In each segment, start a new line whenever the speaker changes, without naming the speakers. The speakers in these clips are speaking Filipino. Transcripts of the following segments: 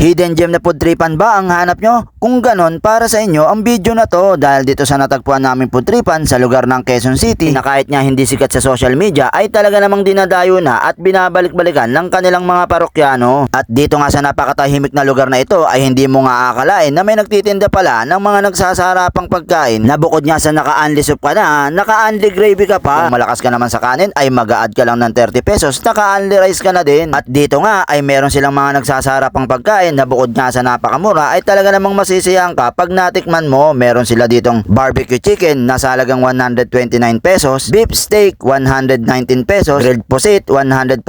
Hidden gem na pudripan ba ang hanap nyo? Kung ganon, para sa inyo ang video na to dahil dito sa natagpuan namin pudripan sa lugar ng Quezon City na kahit nga hindi sikat sa social media ay talaga namang dinadayo na at binabalik-balikan ng kanilang mga parokyano. At dito nga sa napakatahimik na lugar na ito ay hindi mo nga akalain na may nagtitinda pala ng mga nagsasarapang pagkain na bukod nga sa naka-unli soup ka na, naka-unli gravy ka pa. Kung malakas ka naman sa kanin ay mag-a-add ka lang ng 30 pesos, naka-unli rice ka na din. At dito nga ay meron silang mga nagsasarapang pagkain na bukod nga sa napakamura ay talaga namang masisiyahan ka pag natikman mo. Meron sila ditong barbecue chicken na sa halagang 129 pesos, beef steak 119 pesos, grilled pusit 149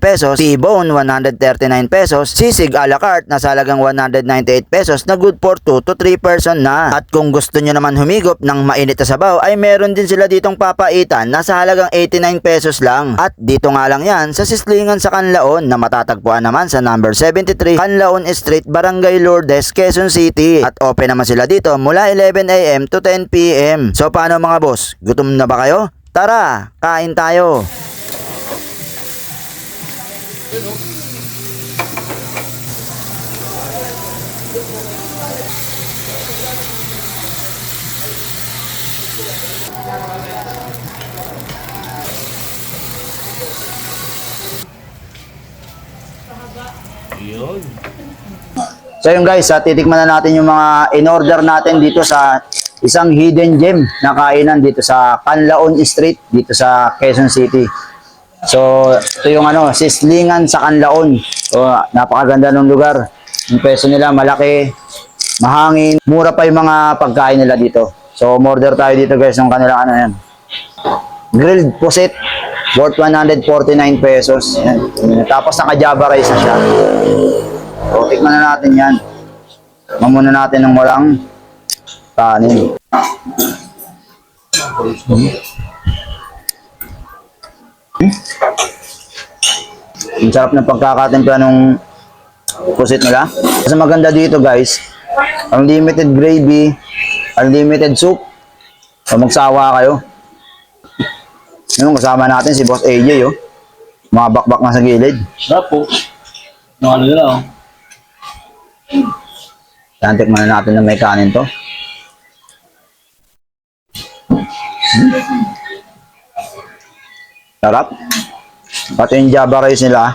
pesos, T-bone 139 pesos, sisig a la carte na sa halagang 198 pesos na good for 2 to 3 person na. At kung gusto nyo naman humigop ng mainit na sabaw ay meron din sila ditong papaitan na sa halagang 89 pesos lang. At dito nga lang yan sa sislingan sa Kanlaon na matatagpuan naman sa number 73 Kanlaon Street, Barangay Lourdes, Quezon City. At open naman sila dito mula 11am to 10pm. So paano mga boss? Gutom na ba kayo? Tara, kain tayo. So yun guys, sa titikman na natin yung mga in-order natin dito sa isang hidden gem na kainan dito sa Canlaon Street dito sa Quezon City. So ito yung ano, sislingan sa Canlaon. So napakaganda ng lugar. Yung peso nila malaki, mahangin, mura pa yung mga pagkain nila dito. So order tayo dito guys ng kanilang ano yan. Grilled pusit worth 149 pesos. Yan. Tapos naka-java rice na siya. So, tikman na natin yan. Mamuna natin ng walang kanin. Hmm. Ang sarap ng pagkakatimpla nung pusit nila. Kasi maganda dito guys, unlimited gravy, unlimited soup. So magsawa kayo. Yung kasama natin si Boss AJ oh. Mga bakbak na sa gilid.
Sarap po. Ano ano nila oh.
Yan, tikman na natin na may kanin to. Hmm. Sarap. Pati yung java rice nila.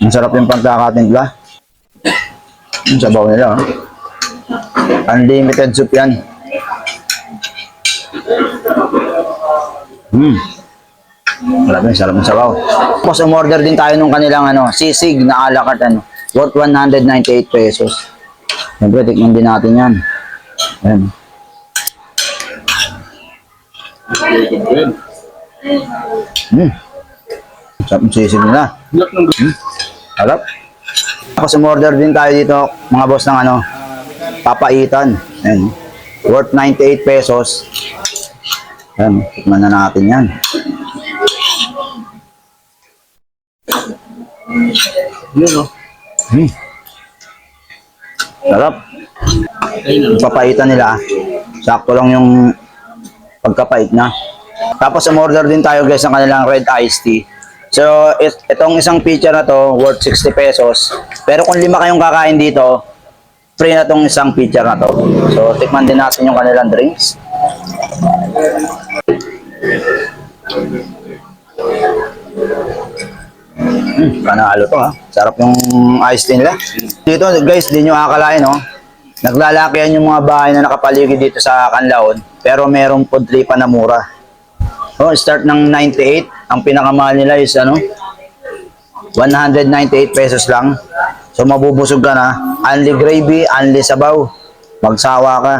Ang sarap yung pagkakatimpla. Yung sabaw nila. oh. Unlimited soup yan. Hmm. Yun, sarap ng sabaw. Tapos umorder din tayo nung kanilang ano, sisig na ala carte ano, worth 198 pesos. Siyempre, tikman din natin yan. Ayan. Hmm. Sarap ng sisig nila.
Ng
Sarap. Tapos umorder din tayo dito, mga boss ng ano, papaitan. Ayan. Worth 98 pesos. Ayan, tikman na natin yan.
Yun oh.
Hmm. Sarap. Papaitan nila, sakto lang yung pagkapait na. Tapos umorder din tayo guys ng kanilang red iced tea. So, it, itong isang pitcher na to, worth 60 pesos. Pero kung lima kayong kakain dito, free na tong isang pitcher na to. So, tikman din natin yung kanilang drinks. Hmm, panalo to ha. Sarap yung iced tea nila. Dito guys, di nyo akalain no. Naglalakihan yung mga bahay na nakapaligid dito sa Canlaon. Pero merong pudripa na mura. Oh, start ng 98. Ang pinakamahal nila is ano? 198 pesos lang. So mabubusog ka na. Only gravy, only sabaw. Magsawa ka.